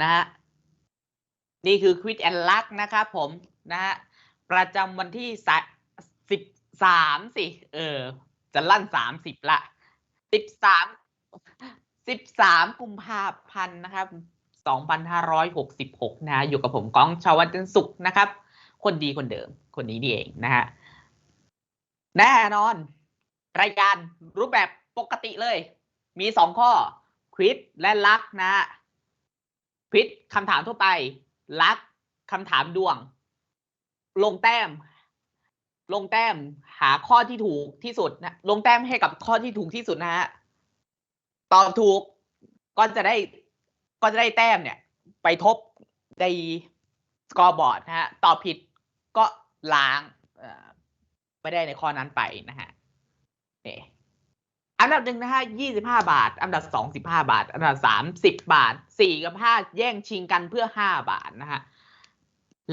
นะฮะนี่คือควิดแอนลักนะครับผมนะฮะประจำวันที่สิบสามสิ เออ จะลั่นสามสิบละสิบสามสิบสามกุมภาพันธ์นะครับสองพันห้าร้อยหกสิบหกนะอยู่กับผมก้องชาววัฒนสุขนะครับ คนดีคนเดิม คนนี้นี่เองนะฮะแน่นอน รายการรูปแบบปกติเลย มีสองข้อควิดและลักนะ ปิดคำถามทั่วไปลักคำถามดวง ลงแต้ม ลงแต้มหาข้อที่ถูกที่สุดนะลงแต้มให้กับข้อที่ถูกที่สุดนะฮะตอบถูกก็จะได้ก็จะได้แต้มเนี่ย ไปทบในสกอร์บอร์ดนะฮะตอบผิดก็ล้างไม่ได้ในข้อนั้นไปนะฮะนี่ อันดับหนึ่งนะฮะยี่สิบห้าบาท อันดับสองสิบห้าบาท อันดับสามสิบบาทสี่กับห้าแย่งชิงกันเพื่อห้าบาทนะฮะ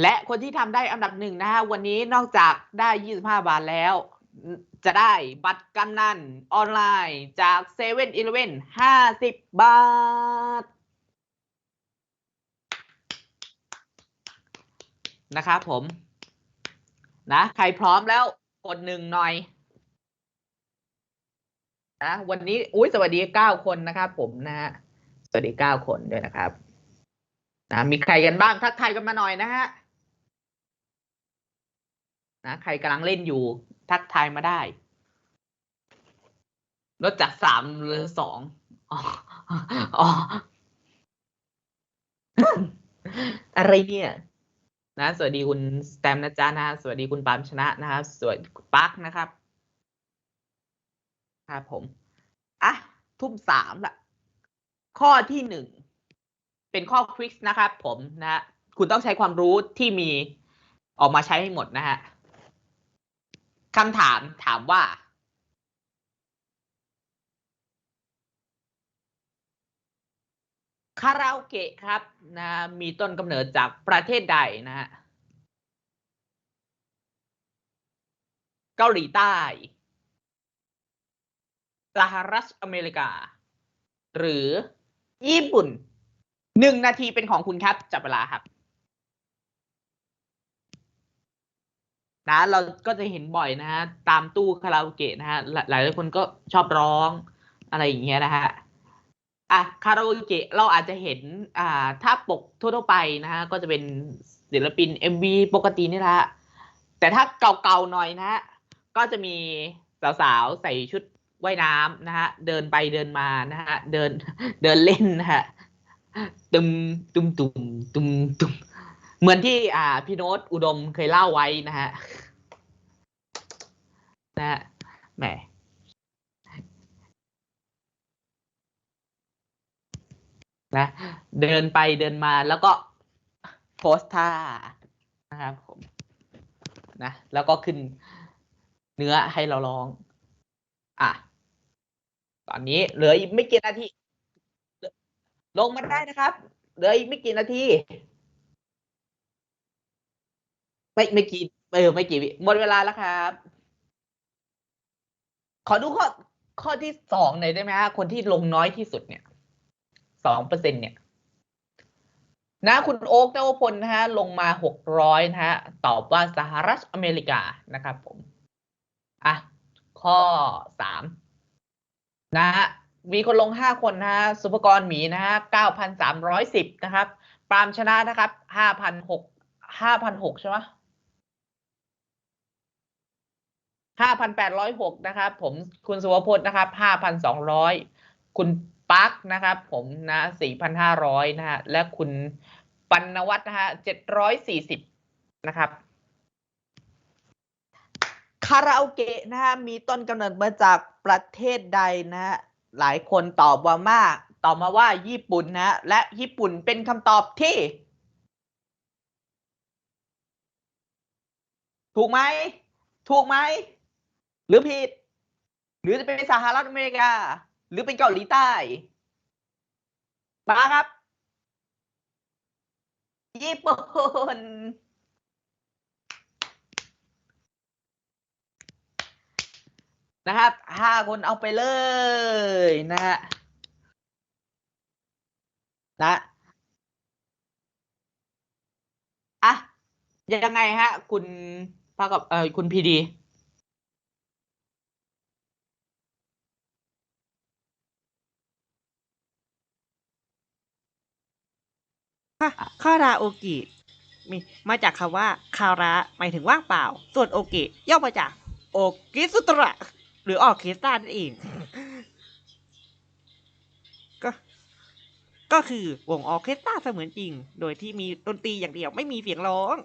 และคนที่ทำได้อันดับหนึ่งนะฮะวันนี้นอกจากได้ยี่สิบห้าบาทแล้ว จะได้บัตรกำนันออนไลน์จากเซเว่นอีเลเว่นห้าสิบบาท นะครับผม นะ ใครพร้อมแล้วกดหนึ่งหน่อย นะวันนี้อุ้ยสวัสดีเก้าคนนะครับ ผมนะฮะสวัสดีเก้าคนด้วยนะครับนะมีใครกันบ้างทักทายกันมาหน่อยนะฮะนะใครกำลังเล่นอยู่ทักทายมาได้ลดจากสามเหลือสองอ๋ออะไรเนี่ย นะ สวัสดีคุณแตมนะจ๊ะนะ สวัสดีคุณปามชนะนะครับ สวัสดีปักนะครับ ครับผม อะ ทุ่มสามละ ข้อที่หนึ่ง เป็นข้อควิสนะครับผมนะฮะคุณต้องใช้ความรู้ที่มีออกมาใช้ให้หมดนะฮะคำถามถามว่า คาราโอเกะครับนะมีต้นกำเนิดจากประเทศใดนะฮะเกาหลีใต้ สหรัฐอเมริกา หรือญี่ปุ่นหนึ่งนาทีเป็นของคุณครับ จับเวลาครับ นะ เราก็จะเห็นบ่อยนะฮะ ตามตู้คาราโอเกะนะฮะ หลายหลายคนก็ชอบร้องอะไรอย่างเงี้ยนะฮะอะคาราโอเกะเราอาจจะเห็น อ่า ถ้าปกทั่วๆไปนะฮะ ก็จะเป็นศิลปิน MV ปกตินี่แหละแต่ถ้าเก่าๆหน่อยนะฮะ ก็จะมีสาวๆใส่ชุด ว่ายน้ำนะฮะเดินไปเดินมานะฮะเดินเดินเล่นนะฮะตุมตุมตุมตุมตุมเหมือนที่อ่าพี่โน้ตอุดมเคยเล่าไว้นะฮะนะฮะแหมนะเดินไปเดินมาแล้วก็โพสท่านะครับผมนะแล้วก็ขึ้นเนื้อให้เราร้อง อะ อนนี้เหลืออีกไม่กี่นาที ลงมาได้นะครับ เหลืออีกไม่กี่นาที ไม่ไม่กี่เออไม่กี่วิหมดเวลาแล้วครับ ขอดูข้อข้อที่สองหน่อยได้ไหมฮะคนที่ลงน้อยที่สุดเนี่ยสองเปอร์เซ็นเนี่ยนะคุณโอ๊กเจ้าพลนะฮะลงมาหกร้อยนะฮะตอบว่าสหรัฐอเมริกานะครับผม อะ ข้อสาม นะฮะมีคนลงห้าคนนะฮะสุภกรหมีนะฮะเก้าพันสามร้อยสิบนะครับ ปรามชนะนะครับห้าพันหกห้าพันหกใช่ไหมห้าพันแปดร้อยหกนะครับ ผมคุณสุวพจน์นะครับห้าพันสองร้อยคุณปักนะครับ ผมนะสี่พันห้าร้อยนะฮะ และคุณปัณวัฒน์นะฮะเจ็ดร้อยสี่สิบนะครับคาราโอเกะนะฮะมีต้นกำเนิดมาจาก ประเทศใดนะ หลายคนตอบว่ามากตอบมาว่าญี่ปุ่นนะ และญี่ปุ่นเป็นคำตอบที่ ถูกไหม ถูกไหม หรือผิด หรือจะเป็นสหรัฐอเมริกา หรือเป็นเกาหลีใต้มาครับ ญี่ปุ่น นะครับห้าคนเอาไปเลยนะฮะนะอะยังไงฮะ คุณพากับเออคุณพีดีคาราโอกิมีมาจากคำว่าคาระหมายถึงว่างเปล่า ส่วนโอกิย่อมาจากโอกิสุตระ หรือออร์เคสตรานั่นเอง ก็ ก็คือวงออร์เคสตราเสมือนจริง โดยที่มีดนตรีอย่างเดียวไม่มีเสียงร้อง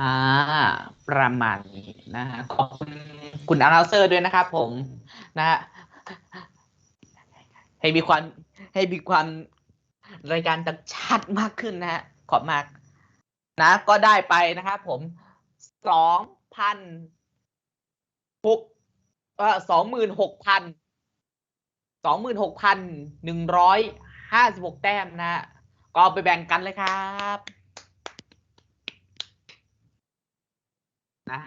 อ่า ประมาณนี้นะฮะขอบคุณคุณอาราเซอร์ด้วยนะครับผมนะฮะให้มีความให้มีความรายการต่างชาติมากขึ้นนะฮะขอบมาก นะ ก็ได้ไปนะครับผมสองพัน หกเอ่อสองหมื่นหกพันสองหมื่นหกพันหนึ่งร้อยห้าสิบหกแต้มนะฮะก็ไปแบ่งกันเลยครับนะ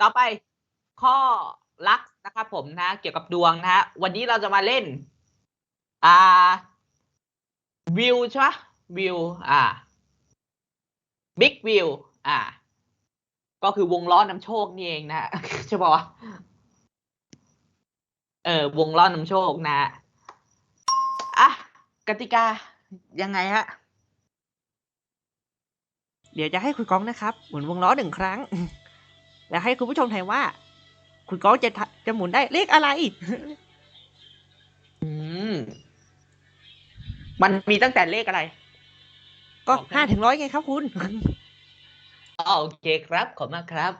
ต่อไปข้อลักนะครับผมนะเกี่ยวกับดวงนะฮะวันนี้เราจะมาเล่น อ่าวิวใช่ปะวิวอ่าบิ๊กวิวอ่า ก็คือวงล้อนำโชคนี่เองนะใช่ปะวะเออวงล้อนำโชคนะอะกติกายังไงฮะเดี๋ยวจะให้คุณก้องนะครับ หมุนวงล้อหนึ่งครั้ง แล้วให้คุณผู้ชมทายว่า คุณก้องจะทะจะหมุนได้เลขอะไร อืมมันมีตั้งแต่เลขอะไร ก็โอเคห้าถึงร้อยไงครับคุณอ๋อ โอเคครับ ขอบมากครับ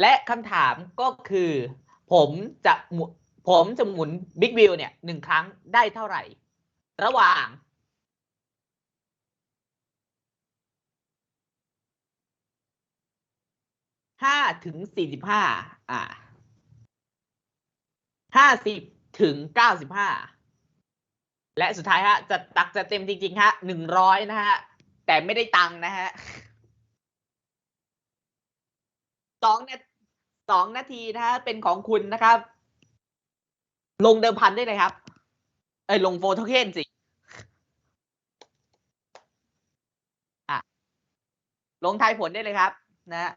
และคำถามก็คือ ผมจะหมุผมจะหมุนบิ๊กวิวเนี่ยหนึ่งครั้งได้เท่าไหร่ ระหว่างห้าถึงสี่สิบห้าอ่าห้าสิบถึงเก้าสิบห้าและสุดท้ายฮะจะตักจะเต็มจริงๆฮะหนึ่งร้อยนะฮะ แต่ไม่ได้ตังค์นะฮะสองนาสองนาทีนะฮะเป็นของคุณนะครับ ลงเดิมพันได้เลยครับ เอ้ยลงโฟโทเคนสิอะลงทายผลได้เลยครับ นะฮะ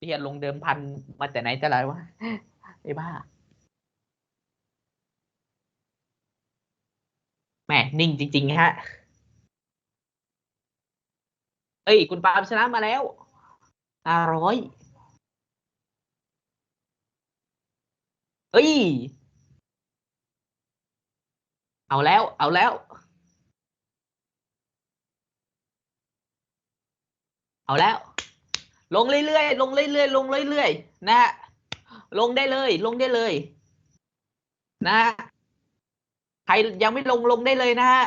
เรียนลงเดิมพันมาแต่ไหนแต่ไรวะไอ้บ้า แห มนิ่งจริงๆฮะ เอ้ย คุณปาล์มชนะมาแล้วห้าร้อยเอ้ย เอาแล้ว เอาแล้ว เอาแล้ว ลงเรื่อยๆ ลงเรื่อยๆ ลงเรื่อยๆ นะฮะ ลงได้เลย ลงได้เลย นะฮะ ใครยังไม่ลงลงได้เลยนะฮะ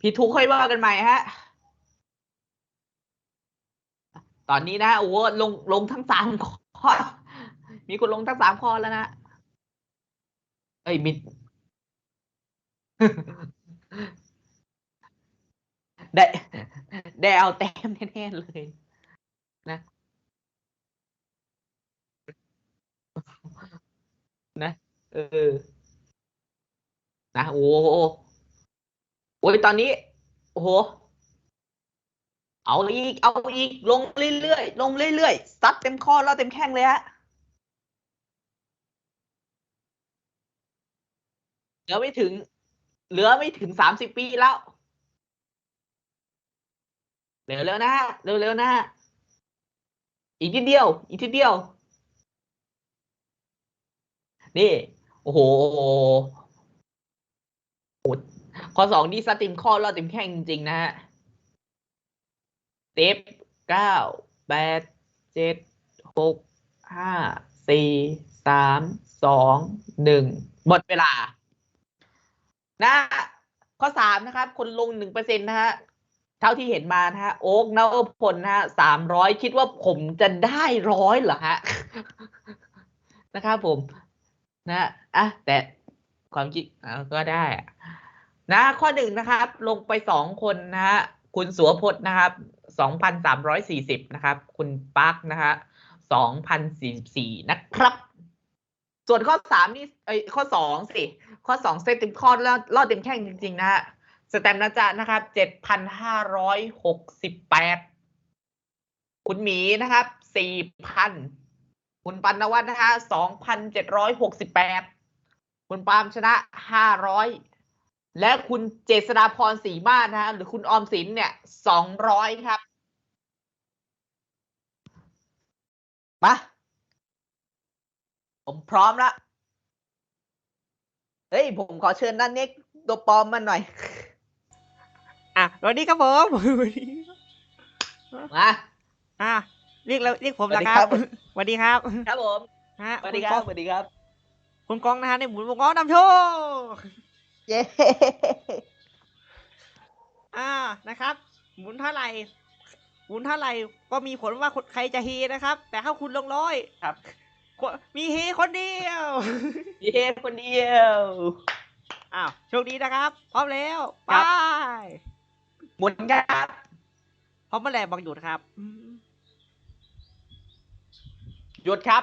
พี่ทุกค่อยว่ากันใหม่ฮะ ตอนนี้นะโอ้โหลงลงทั้งสามข้อ มีคนลงทั้งสามข้อแล้วนะเอ้ยมิดได้ได้เอาแต้มแน่ๆเลยนะ นะ เออ นะโอ้โหโอ้ยตอนนี้ โอ้โห เอาอีก เอาอีก ลงเรื่อยๆ ลงเรื่อยๆ ซัดเต็มข้อแล้วเต็มแข้งเลยฮะเหลือไม่ถึง เหลือไม่ถึงสามสิบปีแล้ว เร็วๆนะฮะ เร็วๆนะฮะ อีกนิดเดียว อีกนิดเดียว นี่ โอ้โห ข้อสองนี่สติมข้อเราเต็มแข้งจริงๆนะฮะเซฟเก้าแปดเจ็ดหกห้าสี่สามสองหนึ่งหมดเวลา นะ ข้อสามนะครับ คนลงหนึ่งเปอร์เซ็นต์นะฮะเท่าที่เห็นมานะฮะโอ๊กนวพลนะฮะสามร้อยคิดว่าผมจะได้ร้อยเหรอฮะ นะครับผม นะอะแต่ ความคิดอะก็ได้ นะ ข้อหนึ่งนะครับ ลงไปสองคนนะฮะคุณสัวพจน์นะครับสองพันสามร้อยสี่สิบนะครับ คุณปักนะฮะสองพันสี่สี่นะครับ ส่วนข้อสามนี่เอ้ยข้อสองสิ ข้อสองเซตเต็มข้อรอดรอดเต็มแข้งจริง ๆ นะฮะสแตมนะจ๊ะนะครับเจ็ดพันห้าร้อยหกสิบแปดคุณหมีนะครับสี่พันคุณปันนวัฒน์นะฮะสองพันเจ็ดร้อยหกสิบแปด คุณปาล์มชนะห้าร้อยและคุณเจษฎาพรศรีมาศนะฮะหรือคุณออมสินเนี่ยสองร้อยครับมาผมพร้อมแล้วเฮ้ย ผมขอเชิญด้านเน็กตัวปลอมมาหน่อย อะสวัสดีครับผมสวัสดีมาอะเรียกแล้วเรียกผมสวันะสดีคครัรับบสวัสดีครับ ครับผมฮะสวัสดีณคกรัอบงสวัสดีครับ คุณกองนะฮะในหมุนวงล้อนำโชคเย้อ่านะครับ หมุนเท่าไหร่หมุนเท่าไหร่ก็มีผลว่าคนใครจะเฮนะครับ แต่ถ้าคุณลงร้อยครับคนมีเฮคนเดียวเย้คนเดียวอ้าวโชคดีนะครับพร้อมแล้วไปครับหมุนครับพร้อมเมื่อไหร่บอกหยุดครับอืมหยุดครับ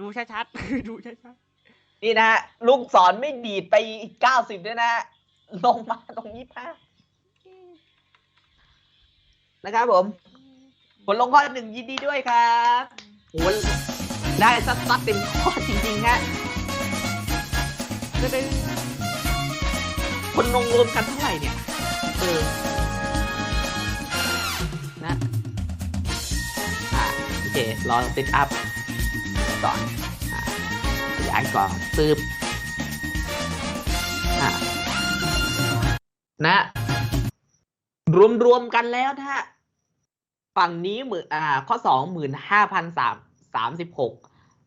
ดูชัดๆ ดูชัดนี่นะฮะลูกศรไม่ดีดไปอีกเก้าสิบด้วยนะฮะลงมาตรงยี่ห้านะครับผม ผลลงข้อหนึ่งยินดีด้วยครับโหได้ซัดซัดเต็มข้อจริงๆฮะๆดึงคนลงรวมกันเท่าไหร่เนี่ย เออ นะ อ่าโอเค รอเซตอัพ ก่อนอ่าขยายก่อนซึบอ่านะ รวมๆกันแล้วนะฮะฝั่งนี้หมื่นอ่าข้อสองหมื่นห้าพันสามสามสิบหก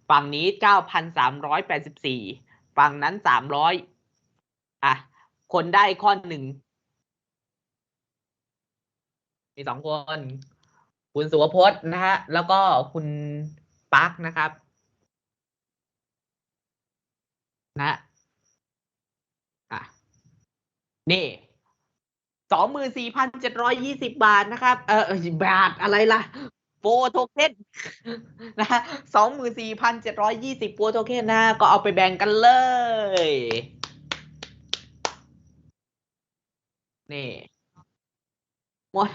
ฝั่งนี้เก้าพันสามร้อยแปดสิบสี่ฝั่งนั้นสามร้อยอะคนได้ข้อหนึ่งมีสองคน คุณสุวพจน์นะฮะ แล้วก็คุณปักนะครับ นะอะนี่สองหมื่นสี่พันเจ็ดร้อยยี่สิบาทนะครับ เออเอบาทอะไรล่ะโปรโทเค็นนะฮะสองหมื่นสี่พันเจ็ดร้อยยี่สิบโปรโทเค็นนะ ก็เอาไปแบ่งกันเลย นี่หมด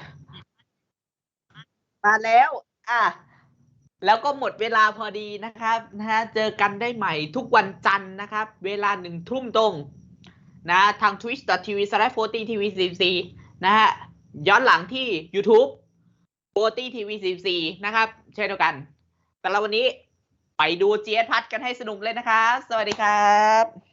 มาแล้ว อะ แล้วก็หมดเวลาพอดีนะครับนะฮะเจอกันได้ใหม่ทุกวันจันทร์นะครับ เวลาหนึ่งทุ่มตรงนะทาง twitch.tv slash 40 tv 44นะฮะย้อนหลังที่ YouTube 40 tv 44นะครับเช่นเดียวกัน แต่ละวันนี้ไปดูเจียพัดกันให้สนุกเลยนะครับ สวัสดีครับ